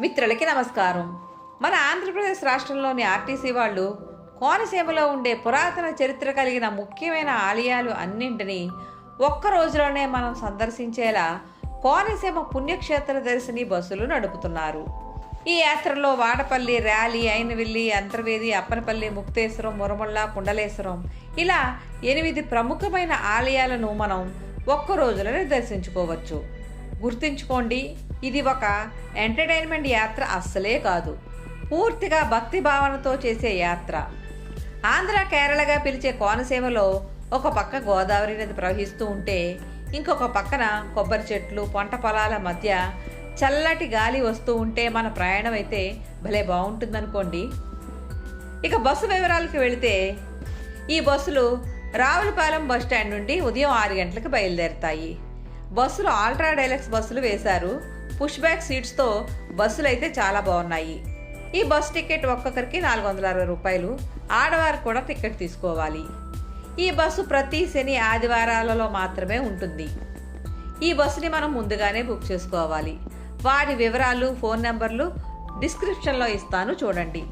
మిత్రులకి నమస్కారం. మన ఆంధ్రప్రదేశ్ రాష్ట్రంలోని ఆర్టీసీ వాళ్ళు కోనసీమలో ఉండే పురాతన చరిత్ర కలిగిన ముఖ్యమైన ఆలయాలు అన్నింటినీ ఒక్క రోజులోనే మనం సందర్శించేలా కోనసీమ పుణ్యక్షేత్ర దర్శిని బస్సులు నడుపుతున్నారు. ఈ యాత్రలో వాడపల్లి ర్యాలీ అయినవిల్లి అంతర్వేది అప్పనపల్లి ముక్తేశ్వరం మురమళ్ళ కుండలేశ్వరం ఇలా ఎనిమిది ప్రముఖమైన ఆలయాలను మనం ఒక్క రోజులోనే దర్శించుకోవచ్చు. గుర్తుంచుకోండి ఇది ఒక ఎంటర్టైన్మెంట్ యాత్ర అస్సలే కాదు. పూర్తిగా భక్తి భావనతో చేసే యాత్ర. ఆంధ్ర కేరళగా పిలిచే కోనసీమలో ఒక పక్క గోదావరి నది ప్రవహిస్తూ ఉంటే ఇంకొక పక్కన కొబ్బరి చెట్లు పంట పొలాల మధ్య చల్లటి గాలి వస్తూ ఉంటే మన ప్రయాణం అయితే భలే బాగుంటుందనుకోండి. ఇక బస్సు వివరాలకు వెళితే ఈ బస్సులు రావులపాలెం బస్ స్టాండ్ నుండి ఉదయం ఆరు గంటలకు బయలుదేరుతాయి. బస్సులు ఆల్ట్రా డైలక్స్ బస్సులు వేశారు. పుష్ బ్యాక్ సీట్స్తో బస్సులు అయితే చాలా బాగున్నాయి. ఈ బస్ టికెట్ ఒక్కొక్కరికి నాలుగు వందల అరవై రూపాయలు. ఆడవారు కూడా టికెట్ తీసుకోవాలి. ఈ బస్సు ప్రతి శని ఆదివారాలలో మాత్రమే ఉంటుంది. ఈ బస్సుని మనం ముందుగానే బుక్ చేసుకోవాలి. వాటి వివరాలు ఫోన్ నెంబర్లు డిస్క్రిప్షన్లో ఇస్తాను చూడండి.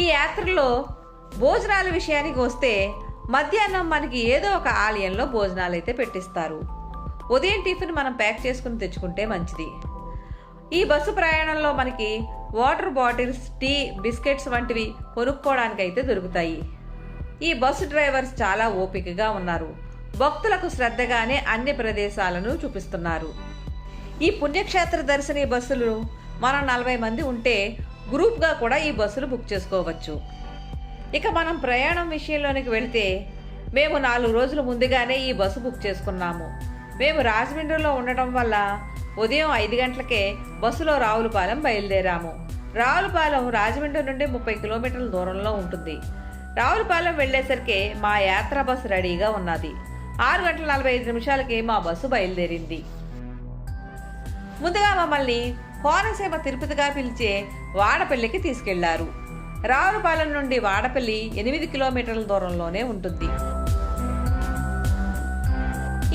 ఈ యాత్రలో భోజనాల విషయానికి వస్తే మధ్యాహ్నం మనకి ఏదో ఒక ఆలయంలో భోజనాలు అయితే పెట్టిస్తారు. ఉదయం టిఫిన్ మనం ప్యాక్ చేసుకుని తెచ్చుకుంటే మంచిది. ఈ బస్సు ప్రయాణంలో మనకి వాటర్ బాటిల్స్ టీ బిస్కెట్స్ వంటివి కొనుక్కోవడానికి అయితే దొరుకుతాయి. ఈ బస్సు డ్రైవర్స్ చాలా ఓపికగా ఉన్నారు. భక్తులకు శ్రద్ధగానే అన్ని ప్రదేశాలను చూపిస్తున్నారు. ఈ పుణ్యక్షేత్ర దర్శని బస్సులు మనం నలభై మంది ఉంటే గ్రూప్గా కూడా ఈ బస్సులు బుక్ చేసుకోవచ్చు. ఇక మనం ప్రయాణం విషయంలోనికి వెళితే మేము నాలుగు రోజుల ముందుగానే ఈ బస్సు బుక్ చేసుకున్నాము. మేము రాజమండ్రిలో ఉండటం వల్ల ఉదయం ఐదు గంటలకే బస్సులో రావులపాలెం బయలుదేరాము. రావులపాలెం రాజమండ్రి నుండి ముప్పై కిలోమీటర్ల దూరంలో ఉంటుంది. రావులపాలెం వెళ్ళేసరికి మా యాత్ర బస్సు రెడీగా ఉన్నది. ఆరు గంటల నలభై ఐదు నిమిషాలకి మా బస్సు బయలుదేరింది. ముందుగా మమ్మల్ని కోనసీమ తిరుపతిగా పిలిచే వాడపల్లికి తీసుకెళ్ళారు. రావులపాలెం నుండి వాడపల్లి ఎనిమిది కిలోమీటర్ల దూరంలోనే ఉంటుంది.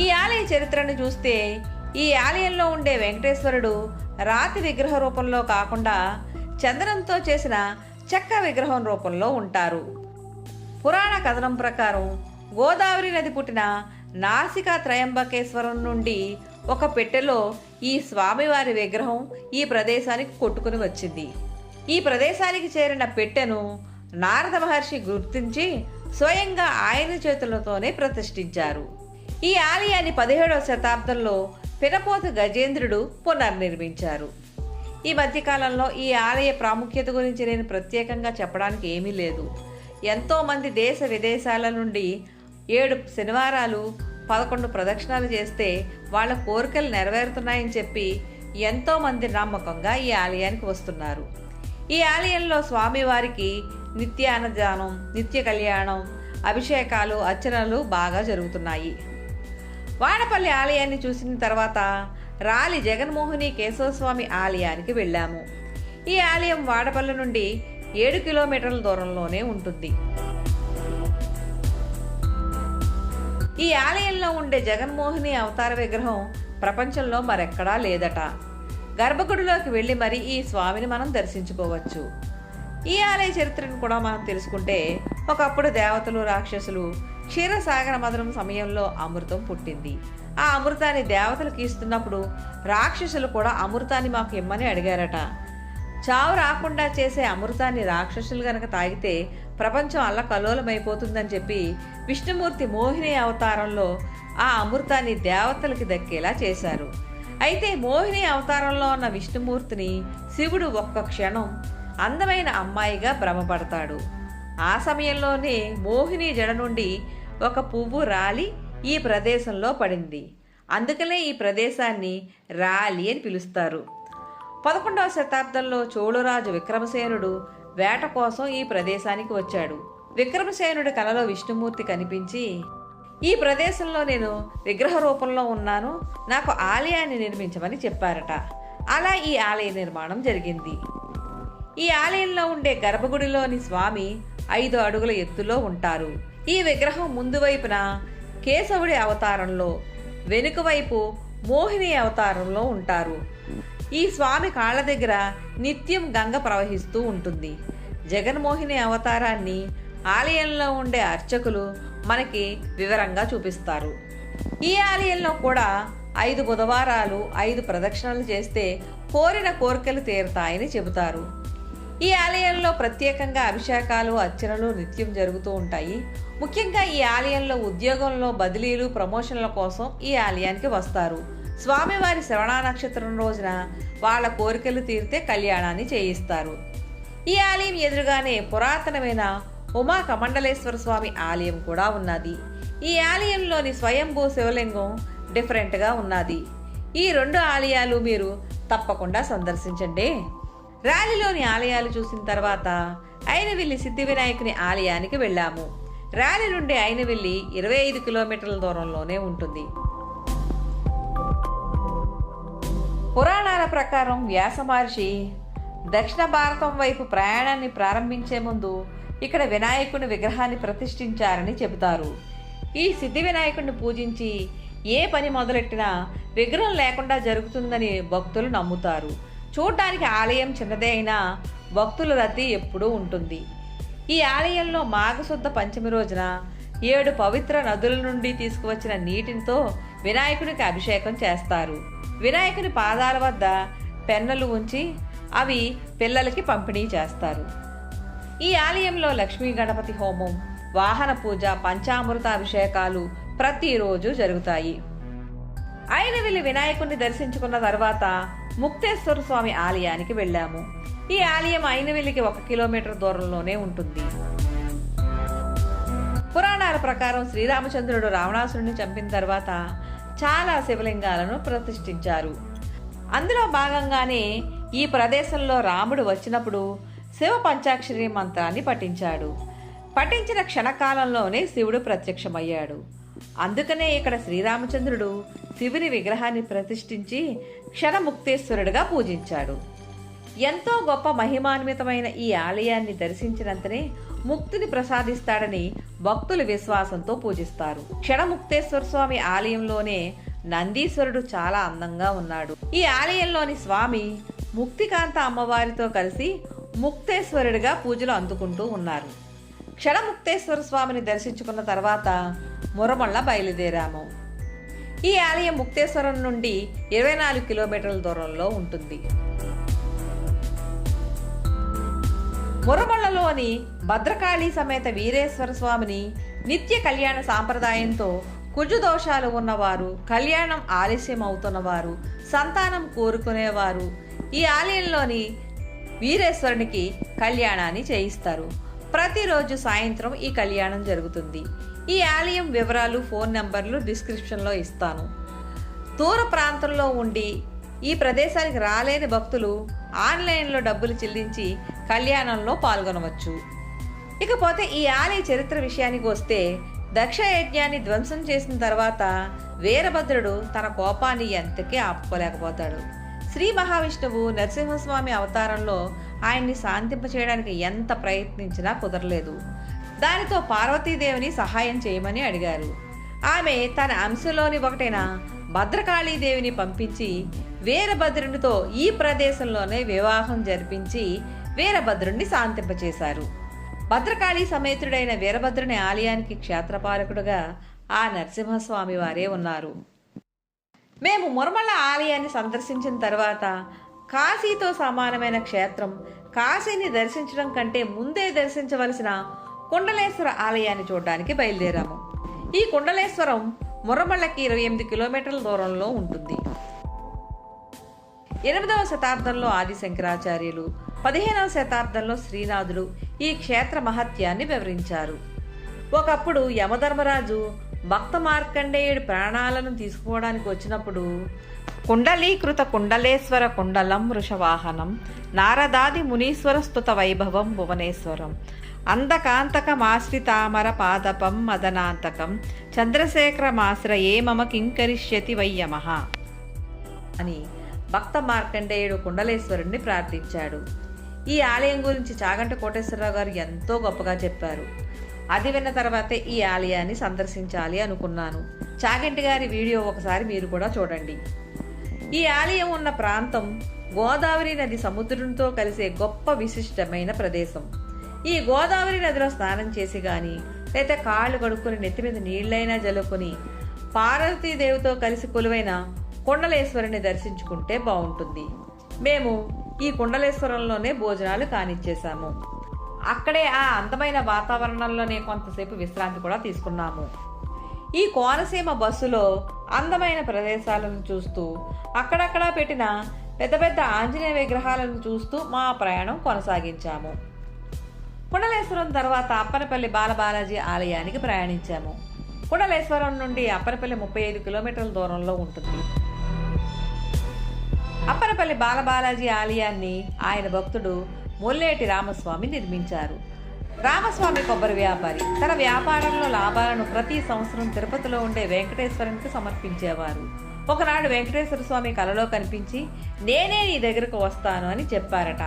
ఈ ఆలయ చరిత్రను చూస్తే ఈ ఆలయంలో ఉండే వెంకటేశ్వరుడు రాతి విగ్రహ రూపంలో కాకుండా చందనంతో చేసిన చెక్క విగ్రహం రూపంలో ఉంటారు. పురాణ కథనం ప్రకారం గోదావరి నది పుట్టిన నాసికా త్రయంబకేశ్వరం నుండి ఒక పెట్టెలో ఈ స్వామివారి విగ్రహం ఈ ప్రదేశానికి కొట్టుకుని వచ్చింది. ఈ ప్రదేశానికి చేరిన పెట్టెను నారద మహర్షి గుర్తించి స్వయంగా ఆయన చేతులతోనే ప్రతిష్ఠించారు. ఈ ఆలయాన్ని పదిహేడవ శతాబ్దంలో పినపోతు గజేంద్రుడు పునర్నిర్మించారు. ఈ మధ్యకాలంలో ఈ ఆలయ ప్రాముఖ్యత గురించి నేను ప్రత్యేకంగా చెప్పడానికి ఏమీ లేదు. ఎంతోమంది దేశ విదేశాల నుండి ఏడు శనివారాలు పదకొండు ప్రదక్షిణాలు చేస్తే వాళ్ళ కోరికలు నెరవేరుతున్నాయని చెప్పి ఎంతోమంది నమ్మకంగా ఈ ఆలయానికి వస్తున్నారు. ఈ ఆలయంలో స్వామివారికి నిత్య అన్నదానం నిత్య కళ్యాణం అభిషేకాలు అర్చనలు బాగా జరుగుతున్నాయి. వాడపల్లి ఆలయాన్ని చూసిన తర్వాత రాలి జగన్మోహిని కేశవస్వామి ఆలయానికి వెళ్ళాము. ఈ ఆలయం వాడపల్లి నుండి ఏడు కిలోమీటర్ల దూరంలోనే ఉంటుంది. ఈ ఆలయంలో ఉండే జగన్మోహిని అవతార విగ్రహం ప్రపంచంలో మరెక్కడా లేదట. గర్భగుడిలోకి వెళ్ళి మరి ఈ స్వామిని మనం దర్శించుకోవచ్చు. ఈ ఆలయ చరిత్రను కూడా మనం తెలుసుకుంటే ఒకప్పుడు దేవతలు రాక్షసులు క్షీరసాగర మధురం సమయంలో అమృతం పుట్టింది. ఆ అమృతాన్ని దేవతలకు ఇస్తున్నప్పుడు రాక్షసులు కూడా అమృతాన్ని మాకు ఇమ్మని అడిగారట. చావు రాకుండా చేసే అమృతాన్ని రాక్షసులు గనక తాగితే ప్రపంచం అల్ల కలోలమైపోతుందని చెప్పి విష్ణుమూర్తి మోహిని అవతారంలో ఆ అమృతాన్ని దేవతలకి దక్కేలా చేశారు. అయితే మోహిని అవతారంలో ఉన్న విష్ణుమూర్తిని శివుడు ఒక్క క్షణం అందమైన అమ్మాయిగా భ్రమపడతాడు. ఆ సమయంలోనే మోహిని జడ నుండి ఒక పువ్వు రాలి ఈ ప్రదేశంలో పడింది. అందుకనే ఈ ప్రదేశాన్ని రాలి అని పిలుస్తారు. పదకొండవ శతాబ్దంలో చోళరాజు విక్రమసేనుడు వేట కోసం ఈ ప్రదేశానికి వచ్చాడు. విక్రమసేనుడి కలలో విష్ణుమూర్తి కనిపించి ఈ ప్రదేశంలో నేను విగ్రహ రూపంలో ఉన్నాను. నాకు ఆలయాన్ని నిర్మించమని చెప్పారట. అలా ఈ ఆలయ నిర్మాణం జరిగింది. ఈ ఆలయంలో ఉండే గర్భగుడిలోని స్వామి ఐదు అడుగుల ఎత్తులో ఉంటారు. ఈ విగ్రహం ముందు వైపున కేశవుడి అవతారంలో వెనుక వైపు మోహిని అవతారంలో ఉంటారు. ఈ స్వామి కాళ్ళ దగ్గర నిత్యం గంగ ప్రవహిస్తూ ఉంటుంది. జగన్మోహిని అవతారాన్ని ఆలయంలో ఉండే అర్చకులు మనకి వివరంగా చూపిస్తారు. ఈ ఆలయంలో కూడా ఐదు బుధవారాలు ఐదు ప్రదక్షిణలు చేస్తే కోరిన కోరికలు తీరుతాయని చెబుతారు. ఈ ఆలయంలో ప్రత్యేకంగా అభిషేకాలు అర్చనలు నిత్యం జరుగుతూ ఉంటాయి. ముఖ్యంగా ఈ ఆలయంలో ఉద్యోగంలో బదిలీలు ప్రమోషన్ల కోసం ఈ ఆలయానికి వస్తారు. స్వామివారి శ్రవణ నక్షత్రం రోజున వాళ్ళ కోరికలు తీరితే కళ్యాణాన్ని చేయిస్తారు. ఈ ఆలయం ఎదురుగానే పురాతనమైన ఉమా కమండలేశ్వర స్వామి ఆలయం కూడా ఉన్నది. ఈ ఆలయంలోని స్వయంభూ శివలింగం డిఫరెంట్గా ఉన్నది. ఈ రెండు ఆలయాలు మీరు తప్పకుండా సందర్శించండి. ర్యాలీలోని ఆలయాలు చూసిన తర్వాత అయినవిల్లి సిద్ధి వినాయకుని ఆలయానికి వెళ్ళాము. ర్యాలీ నుండి అయినవిల్లి ఇరవై ఐదు కిలోమీటర్ల దూరంలోనే ఉంటుంది. పురాణాల ప్రకారం వ్యాస మహర్షి దక్షిణ భారతం వైపు ప్రయాణాన్ని ప్రారంభించే ముందు ఇక్కడ వినాయకుని విగ్రహాన్ని ప్రతిష్ఠించారని చెబుతారు. ఈ సిద్ధి వినాయకుడిని పూజించి ఏ పని మొదలెట్టినా విగ్రహం లేకుండా జరుగుతుందని భక్తులు నమ్ముతారు. చూడ్డానికి ఆలయం చిన్నదే అయినా భక్తుల రద్దీ ఎప్పుడూ ఉంటుంది. ఈ ఆలయంలో మాఘశుద్ధ పంచమి రోజున ఏడు పవిత్ర నదుల నుండి తీసుకువచ్చిన నీటితో వినాయకునికి అభిషేకం చేస్తారు. వినాయకుని పాదాల వద్ద పెన్నలు ఉంచి అవి పిల్లలకి పంపిణీ చేస్తారు. ఈ ఆలయంలో లక్ష్మీ గణపతి హోమం వాహన పూజ పంచామృత అభిషేకాలు ప్రతిరోజు జరుగుతాయి. అయిన వెళ్ళి వినాయకుడిని దర్శించుకున్న తర్వాత ముక్తేశ్వర స్వామి ఆలయానికి వెళ్ళాము. ఈ ఆలయం ఐనవెల్లికి ఒక కిలోమీటర్ దూరంలోనే ఉంటుంది. పురాణాల ప్రకారం శ్రీరామచంద్రుడు రావణాసురుడిని చంపిన తర్వాత చాలా శివలింగాలను ప్రతిష్ఠించారు. అందులో భాగంగానే ఈ ప్రదేశంలో రాముడు వచ్చినప్పుడు శివ పంచాక్షరి మంత్రాన్ని పఠించాడు. పఠించిన క్షణకాలంలోనే శివుడు ప్రత్యక్షమయ్యాడు. అందుకనే ఇక్కడ శ్రీరామచంద్రుడు శివుని విగ్రహాన్ని ప్రతిష్ఠించి క్షణముక్తేశ్వరుడుగా పూజించాడు. ఎంతో గొప్ప మహిమాన్వితమైన ఈ ఆలయాన్ని దర్శించినంతనే ముక్తిని ప్రసాదిస్తాడని భక్తులు విశ్వాసంతో పూజిస్తారు. క్షణముక్తేశ్వర స్వామి ఆలయంలోనే నందీశ్వరుడు చాలా అందంగా ఉన్నాడు. ఈ ఆలయంలోని స్వామి ముక్తికాంత అమ్మవారితో కలిసి ముక్తేశ్వరుడిగా పూజలు అందుకుంటూ ఉన్నారు. క్షణముక్తేశ్వర స్వామిని దర్శించుకున్న తర్వాత మురమళ్ళ బయలుదేరాము. ఈ ఆలయం ముక్తేశ్వరం నుండి ఇరవై నాలుగు కిలోమీటర్ల దూరంలో ఉంటుంది. మురమళ్ళలోని భద్రకాళి సమేత వీరేశ్వర స్వామిని నిత్య కళ్యాణ సాంప్రదాయంతో కుజు దోషాలు ఉన్నవారు కళ్యాణం ఆలస్యం అవుతున్నవారు సంతానం కోరుకునేవారు ఈ ఆలయంలోని వీరేశ్వరునికి కళ్యాణాన్ని చేయిస్తారు. ప్రతిరోజు సాయంత్రం ఈ కళ్యాణం జరుగుతుంది. ఈ ఆలయం వివరాలు ఫోన్ నంబర్లు డిస్క్రిప్షన్లో ఇస్తాను. దూర ప్రాంతంలో ఉండి ఈ ప్రదేశానికి రాలేని భక్తులు ఆన్లైన్లో డబ్బులు చెల్లించి కళ్యాణంలో పాల్గొనవచ్చు. ఇకపోతే ఈ ఆలయ చరిత్ర విషయానికి వస్తే దక్ష యజ్ఞాన్ని ధ్వంసం చేసిన తర్వాత వీరభద్రుడు తన కోపాన్ని ఎంతకీ ఆపుకోలేకపోతాడు. శ్రీ మహావిష్ణువు నరసింహస్వామి అవతారంలో ఆయన్ని శాంతింప చేయడానికి ఎంత ప్రయత్నించినా కుదరలేదు. దానితో పార్వతీదేవిని సహాయం చేయమని అడిగారు. ఆమె తన అంశలోని ఒకటైన భద్రకాళీదేవిని పంపించి వీరభద్రునితో ఈ ప్రదేశంలోనే వివాహం జరిపించి వీరభద్రుణ్ణి శాంతింపచేశారు. భద్రకాళీ సమేతుడైన వీరభద్రుని ఆలయానికి క్షేత్రపాలకుడుగా ఆ నరసింహస్వామి వారే ఉన్నారు. మేము మురమల ఆలయాన్ని సందర్శించిన తర్వాత కాశీతో సమానమైన క్షేత్రం. కాశీని దర్శించడం కంటే ముందే దర్శించవలసిన కుండలేశ్వర ఆలయాన్ని చూడడానికి బయలుదేరాము. ఈ కుండలేశ్వరం మురమళ్ళకి ఇరవై ఎనిమిది కిలోమీటర్ల దూరంలో ఉంటుంది. ఎనిమిదవ శతాబ్దంలో ఆది శంకరాచార్యులు పదిహేనవ శతాబ్దంలో శ్రీనాథుడు ఈ క్షేత్ర మహత్యాన్ని వివరించారు. ఒకప్పుడు యమధర్మరాజు భక్త మార్కండేయుడు ప్రాణాలను తీసుకోవడానికి వచ్చినప్పుడు కుండలీకృత కుండలేశ్వర కుండలం వృషవాహనం నారదాది మునీశ్వర స్తుత వైభవం భువనేశ్వరం అందకాంతకమాశ్రితామర పాదపం మదనాంతకం చంద్రశేఖరమాశ్రయే మమ కింకరిష్యతి వయ్యమః అని భక్త మార్కండేయుడు కుండలేశ్వరుణ్ణి ప్రార్థించాడు. ఈ ఆలయం గురించి చాగంట కోటేశ్వరరావు గారు ఎంతో గొప్పగా చెప్పారు. అది విన్న తర్వాతే ఈ ఆలయాన్ని సందర్శించాలి అనుకున్నాను. చాగంటి గారి వీడియో ఒకసారి మీరు కూడా చూడండి. ఈ ఆలయం ఉన్న ప్రాంతం గోదావరి నది సముద్రంతో కలిసే గొప్ప విశిష్టమైన ప్రదేశం. ఈ గోదావరి నదిలో స్నానం చేసి కానీ లేదా కాళ్ళు కడుక్కొని నెత్తి మీద నీళ్ళైనా జలుకొని పార్వతీదేవితో కలిసి కొలువైన కుండలేశ్వరుని దర్శించుకుంటే బాగుంటుంది మేము ఈ కుండలేశ్వరంలోనే భోజనాలు కానిచ్చేశాము. అక్కడే ఆ అందమైన వాతావరణంలోనే కొంతసేపు విశ్రాంతి కూడా తీసుకున్నాము. ఈ కోనసీమ బస్సులో అందమైన ప్రదేశాలను చూస్తూ అక్కడక్కడా పెట్టిన పెద్ద పెద్ద ఆంజనేయ విగ్రహాలను చూస్తూ మా ప్రయాణం కొనసాగించాము. కుండలేశ్వరం తర్వాత అప్పనపల్లి బాలబాలాజీ ఆలయానికి ప్రయాణించాము. కుండలేశ్వరం నుండి అప్పనపల్లి ముప్పై ఐదు కిలోమీటర్ల దూరంలో ఉంటుంది. అప్పనపల్లి బాలబాలాజీ ఆలయాన్ని ఆయన భక్తుడు ముల్లేటి రామస్వామి నిర్మించారు. రామస్వామి కొబ్బరి వ్యాపారి. తన వ్యాపారంలో లాభాలను ప్రతి సంవత్సరం తిరుపతిలో ఉండే వెంకటేశ్వరునికి సమర్పించేవారు. ఒకనాడు వెంకటేశ్వర స్వామి కలలో కనిపించి నేనే నీ దగ్గరకు వస్తాను అని చెప్పారట.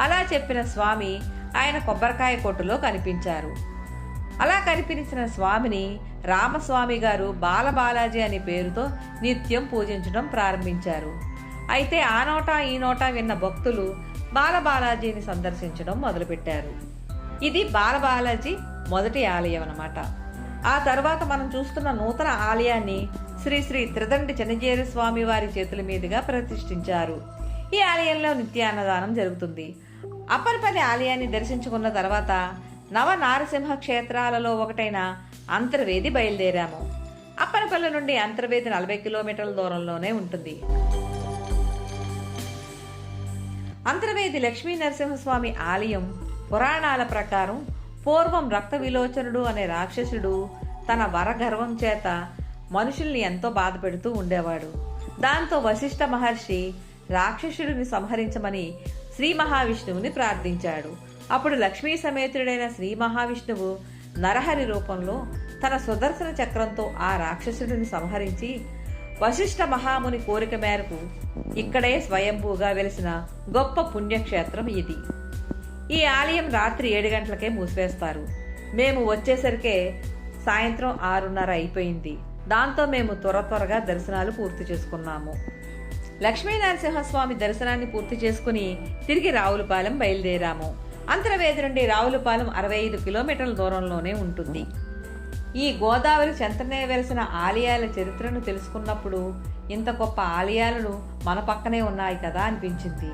అలా చెప్పిన స్వామి ఆయన కొబ్బరికాయ కొట్టులో కనిపించారు. అలా కనిపించిన స్వామిని రామస్వామి గారు బాలబాలాజీ అనే పేరుతో నిత్యం పూజించడం ప్రారంభించారు. అయితే ఆ నోట ఈ నోట విన్న భక్తులు బాలబాలాజీని సందర్శించడం మొదలుపెట్టారు. ఇది బాలబాలాజీ మొదటి ఆలయం అన్నమాట. ఆ తర్వాత మనం చూస్తున్న నూతన ఆలయాన్ని శ్రీ శ్రీ త్రిదండి చెన్నజేరి స్వామి వారి చేతుల మీదుగా ప్రతిష్ఠించారు. ఈ ఆలయంలో నిత్యాన్నదానం జరుగుతుంది. అప్పర్పల్లి ఆలయాన్ని దర్శించుకున్న తర్వాత నవ నారసింహ క్షేత్రాలలో ఒకటైన అంతర్వేది బయలుదేరాము. అప్పనపల్లి నుండి అంతర్వేది నలభై కిలోమీటర్ల దూరంలోనే ఉంటుంది. అంతర్వేది లక్ష్మీ నరసింహస్వామి ఆలయం పురాణాల ప్రకారం పూర్వం రక్త విలోచనుడు అనే రాక్షసుడు తన వరగర్వం చేత మనుషుల్ని ఎంతో బాధ పెడుతూ ఉండేవాడు. దాంతో వశిష్ఠ మహర్షి రాక్షసుడిని సంహరించమని శ్రీ మహావిష్ణువుని ప్రార్థించాడు. అప్పుడు లక్ష్మీ సమేతుడైన శ్రీ మహావిష్ణువు నరహరి రూపంలో తన సుదర్శన చక్రంతో ఆ రాక్షసుడిని సంహరించి వశిష్ఠ మహాముని కోరిక మేరకు ఇక్కడే స్వయంభూగా వెలిసిన గొప్ప పుణ్యక్షేత్రం ఇది. ఈ ఆలయం రాత్రి ఏడు గంటలకే మూసివేస్తారు. మేము వచ్చేసరికే సాయంత్రం ఆరున్నర అయిపోయింది. దాంతో మేము త్వర త్వరగా దర్శనాలు పూర్తి చేసుకున్నాము. లక్ష్మీనరసింహస్వామి దర్శనాన్ని పూర్తి చేసుకుని తిరిగి రావులపాలెం బయలుదేరాము. అంతర్వేది నుండి రావులపాలెం అరవై ఐదు కిలోమీటర్ల దూరంలోనే ఉంటుంది. ఈ గోదావరి చెంతనే వెలిసిన ఆలయాల చరిత్రను తెలుసుకున్నప్పుడు ఇంత గొప్ప ఆలయాలను మన పక్కనే ఉన్నాయి కదా అనిపించింది.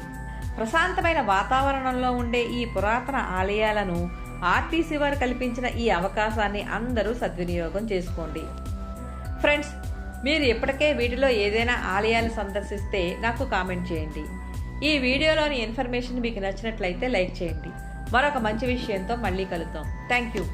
ప్రశాంతమైన వాతావరణంలో ఉండే ఈ పురాతన ఆలయాలను ఆర్టీసీ వారు కల్పించిన ఈ అవకాశాన్ని అందరూ సద్వినియోగం చేసుకోండి. ఫ్రెండ్స్ మీరు ఇప్పటికే వీటిలో ఏదైనా ఆలయాలు సందర్శిస్తే నాకు కామెంట్ చేయండి. ఈ వీడియోలోని ఇన్ఫర్మేషన్ మీకు నచ్చినట్లయితే లైక్ చేయండి. మరొక మంచి విషయంతో మళ్ళీ కలుద్దాం. Thank you.